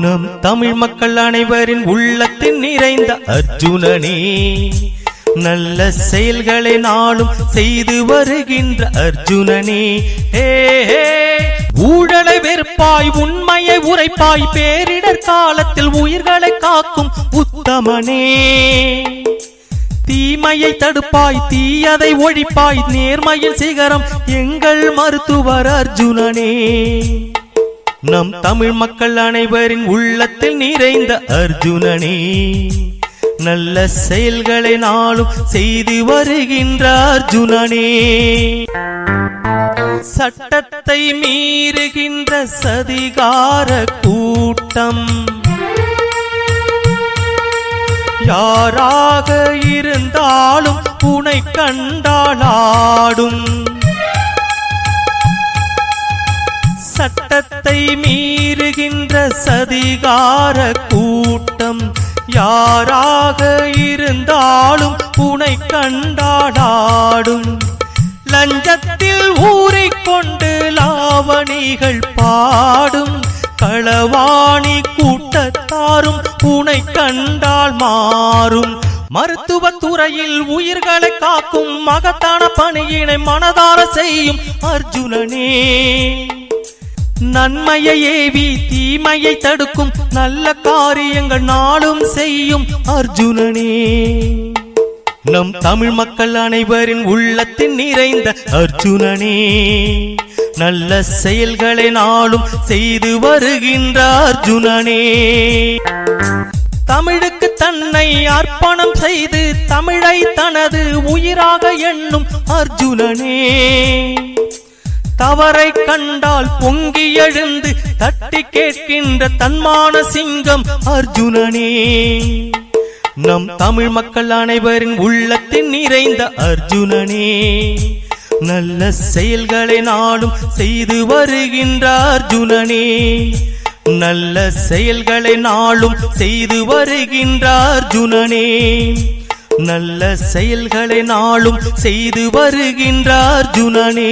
நம் தமிழ் மக்கள் அனைவரின் உள்ளத்தில் நிறைந்த அர்ஜுனனே நல்ல செயல்களை நாளும் செய்து வருகின்ற அர்ஜுனனே ஹே. ஊழலை வெறுப்பாய் உண்மையை உரைப்பாய் பேரிடர் காலத்தில் உயிர்களை காக்கும் உத்தமனே தீமையை தடுப்பாய் தீயதை ஒழிப்பாய் நேர்மையின் சிகரம் எங்கள் மருத்துவர் அர்ஜுனனே நம் தமிழ் மக்கள் அனைவரின் உள்ளத்தில் நிறைந்த அர்ஜுனனே நல்ல செயல்களை நாளும் செய்து வருகின்ற அர்ஜுனனே. சட்டத்தை மீறுகின்ற சதிகார கூட்டம் யாராக இருந்தாலும் புனை கண்டாளாடும் சட்டத்தை மீறுகின்ற சதிகார கூட்டம் யாராக இருந்தாலும் புனை கண்டாடாடும் லஞ்சத்தில் ஊறிக்கொண்டு லாவணிகள் பாடும். களவாணி கூட்டத்தாரும் புனை கண்டால் மாறும். மருத்துவத்துறையில் உயிர்களை காக்கும் மகத்தான பணியினை மனதார செய்யும் அர்ஜுனனே. நன்மையை ஏவி தீமையை தடுக்கும் நல்ல காரியங்கள் நாளும் செய்யும் அர்ஜுனனே. நம் தமிழ் மக்கள் அனைவரின் உள்ளத்தில் நிறைந்த அர்ஜுனனே. நல்ல செயல்களை நாளும் செய்து வருகின்ற அர்ஜுனனே. தமிழுக்கு தன்னை அர்ப்பணம் செய்து தமிழை தனது உயிராக எண்ணும் அர்ஜுனனே. தவறை கண்டால் பொங்கி எழுந்து தட்டி கேட்கின்ற தன்மான சிங்கம் அர்ஜுனனே. நம் தமிழ் மக்கள் அனைவரின் உள்ளத்தில் நிறைந்த அர்ஜுனனே. நல்ல செயல்களை நாளும் செய்து வருகின்ற அர்ஜுனனே. நல்ல செயல்களை நாளும் செய்து வருகின்ற அர்ஜுனனே. நல்ல செயல்களை நாளும் செய்து வருகின்ற அர்ஜுனனே.